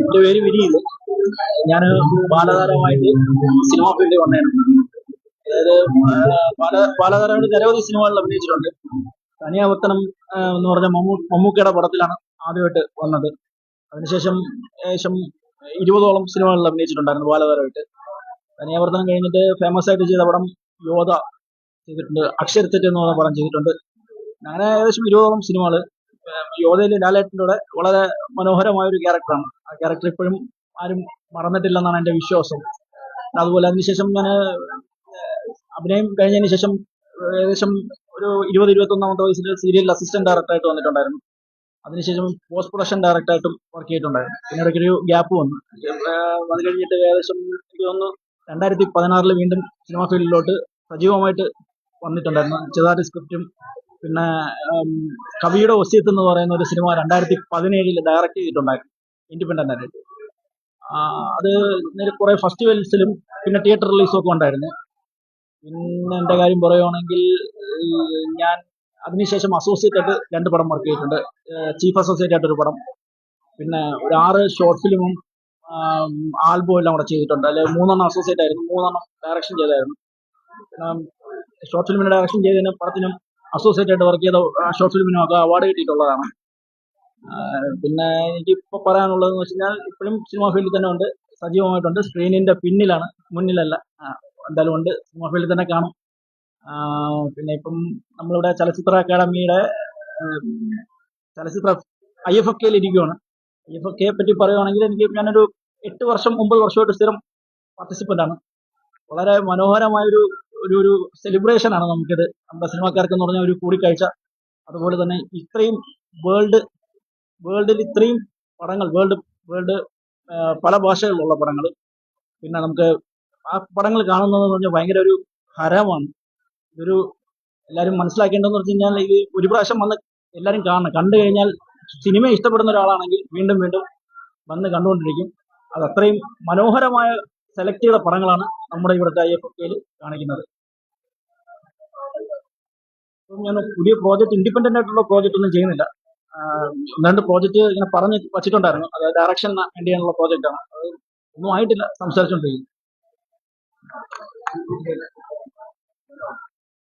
എന്റെ പേര് വിനീത് ഞാൻ ബാലതാരമായിട്ട് സിനിമ ഫീൽഡിൽ വന്നായിരുന്നു അതായത് പല ബാല ബാലതാരമായിട്ട് നിരവധി സിനിമകളിൽ അഭിനയിച്ചിട്ടുണ്ട്. തനിയാവർത്തനം എന്ന് പറഞ്ഞ മമ്മൂ മമ്മൂക്കയുടെ പടത്തിലാണ് ആദ്യമായിട്ട് വന്നത്. അതിനുശേഷം ഏകദേശം ഇരുപതോളം സിനിമകളിൽ അഭിനയിച്ചിട്ടുണ്ടായിരുന്നു ബാലതാരമായിട്ട്. തനിയാവർത്തനം കഴിഞ്ഞിട്ട് ഫേമസ് ആയിട്ട് ചെയ്ത പടം യോധ ചെയ്തിട്ടുണ്ട്. അക്ഷരത്തെറ്റ് എന്ന് പറഞ്ഞ പടം ചെയ്തിട്ടുണ്ട്. അങ്ങനെ ഏകദേശം ഇരുപതോളം സിനിമകൾ യോധയിൽ ലാലേട്ടന്റെ വളരെ മനോഹരമായ ഒരു ക്യാരക്ടറാണ്. ആ ക്യാരക്ടർ ഇപ്പോഴും ആരും മറന്നിട്ടില്ലെന്നാണ് എന്റെ വിശ്വാസം. അതുപോലെ അതിനുശേഷം ഞാൻ അഭിനയം കഴിഞ്ഞതിന് ശേഷം ഏകദേശം ഒരു ഇരുപത് ഇരുപത്തൊന്നാമത്തെ വയസ്സിൽ സീരിയൽ അസിസ്റ്റന്റ് ഡയറക്ടറായിട്ട് വന്നിട്ടുണ്ടായിരുന്നു. അതിനുശേഷം പോസ്റ്റ് പ്രൊഡക്ഷൻ ഡയറക്ടറായിട്ടും വർക്ക് ചെയ്തിട്ടുണ്ടായിരുന്നു. പിന്നെ ഇടയ്ക്കൊരു ഗ്യാപ്പ് വന്നു. അത് കഴിഞ്ഞിട്ട് ഏകദേശം എനിക്ക് തോന്നുന്നു രണ്ടായിരത്തി പതിനാറിൽ വീണ്ടും സിനിമാ ഫീൽഡിലോട്ട് സജീവമായിട്ട് വന്നിട്ടുണ്ടായിരുന്നു. ചെറുതായിട്ട് സ്ക്രിപ്റ്റും പിന്നെ കവിയുടെ ഒസ്യത്ത് എന്ന് പറയുന്ന ഒരു സിനിമ രണ്ടായിരത്തി പതിനേഴിൽ ഡയറക്റ്റ് ചെയ്തിട്ടുണ്ടായിരുന്നു. ഇൻഡിപെൻഡന്റ് ആയിട്ട്. അത് കുറെ ഫെസ്റ്റിവൽസിലും പിന്നെ തിയേറ്റർ റിലീസും ഒക്കെ ഉണ്ടായിരുന്നു. പിന്നെ എന്റെ കാര്യം പറയുകയാണെങ്കിൽ ഞാൻ അതിനുശേഷം അസോസിയേറ്റ് ആയിട്ട് രണ്ട് പടം വർക്ക് ചെയ്തിട്ടുണ്ട്. ചീഫ് അസോസിയേറ്റ് ആയിട്ട് ഒരു പടം. പിന്നെ ഒരു ആറ് ഷോർട്ട് ഫിലിമും ആൽബവും എല്ലാം കൂടെ ചെയ്തിട്ടുണ്ട്. അല്ലെങ്കിൽ മൂന്നെണ്ണം അസോസിയേറ്റ് ആയിരുന്നു മൂന്നെണ്ണം ഡയറക്ഷൻ ചെയ്തായിരുന്നു. ഷോർട്ട് ഫിലിമിന് ഡയറക്ഷൻ ചെയ്തതിനും പടത്തിനും അസോസിയേറ്റ് ആയിട്ട് വർക്ക് ചെയ്ത ഷോർട്ട് ഫിലിമിനും ഒക്കെ അവാർഡ് കിട്ടിയിട്ടുള്ളതാണ്. പിന്നെ എനിക്ക് ഇപ്പൊ പറയാനുള്ളതെന്ന് വെച്ച് കഴിഞ്ഞാൽ ഇപ്പോഴും സിനിമാ ഫീൽഡിൽ തന്നെ ഉണ്ട് സജീവമായിട്ടുണ്ട്. സ്ക്രീനിന്റെ പിന്നിലാണ് മുന്നിലല്ല. എന്തായാലും ഉണ്ട് സിനിമാ ഫീൽഡിൽ തന്നെ കാണും. പിന്നെ ഇപ്പം നമ്മളിവിടെ ചലച്ചിത്ര അക്കാദമിയുടെ ചലച്ചിത്ര ഐ എഫ് എഫ് കെയിൽ ഇരിക്കുകയാണ് ഐ എഫ് എഫ് കെയെ പറ്റി പറയുവാണെങ്കിൽ എനിക്ക് ഞാനൊരു എട്ട് വർഷം ഒമ്പത് വർഷമായിട്ട് സ്ഥിരം പാർട്ടിസിപ്പന്റ് ആണ്. വളരെ മനോഹരമായ ഒരു ഒരു സെലിബ്രേഷൻ ആണ് നമുക്കിത്. നമ്മുടെ സിനിമാക്കാർക്ക് എന്ന് പറഞ്ഞ ഒരു കൂടിക്കാഴ്ച. അതുപോലെ തന്നെ ഇത്രയും വേൾഡ് വേൾഡിൽ ഇത്രയും പടങ്ങൾ വേൾഡ് വേൾഡ് പല ഭാഷകളിലുള്ള പടങ്ങൾ. പിന്നെ നമുക്ക് ആ പടങ്ങൾ കാണുന്നതെന്ന് പറഞ്ഞാൽ ഭയങ്കര ഒരു ഹരമാണ്. ഇതൊരു എല്ലാവരും മനസ്സിലാക്കേണ്ടതെന്ന് വെച്ച് കഴിഞ്ഞാൽ ഇത് ഒരു പ്രാവശ്യം വന്ന് എല്ലാവരും കാണണം. കണ്ടു കഴിഞ്ഞാൽ സിനിമ ഇഷ്ടപ്പെടുന്ന ഒരാളാണെങ്കിൽ വീണ്ടും വീണ്ടും വന്ന് കണ്ടുകൊണ്ടിരിക്കും. അത് അത്രയും മനോഹരമായ സെലക്ട് ചെയ്ത പടങ്ങളാണ് നമ്മുടെ ഇവിടുത്തെ ഐ എഫ് എഫ് കെയിൽ കാണിക്കുന്നത് ഞാൻ പുതിയ പ്രോജക്റ്റ് ഇൻഡിപെൻഡന്റ് ആയിട്ടുള്ള പ്രോജക്റ്റ് ഒന്നും ചെയ്യുന്നില്ല. രണ്ട് പ്രോജക്റ്റ് ഇങ്ങനെ പറഞ്ഞ് വച്ചിട്ടുണ്ടായിരുന്നു. അത് ഡയറക്ഷൻ വേണ്ടിയുള്ള പ്രോജക്റ്റ് ആണ്. അത് ഒന്നും ആയിട്ടില്ല സംസാരിച്ചുകൊണ്ടിരിക്കും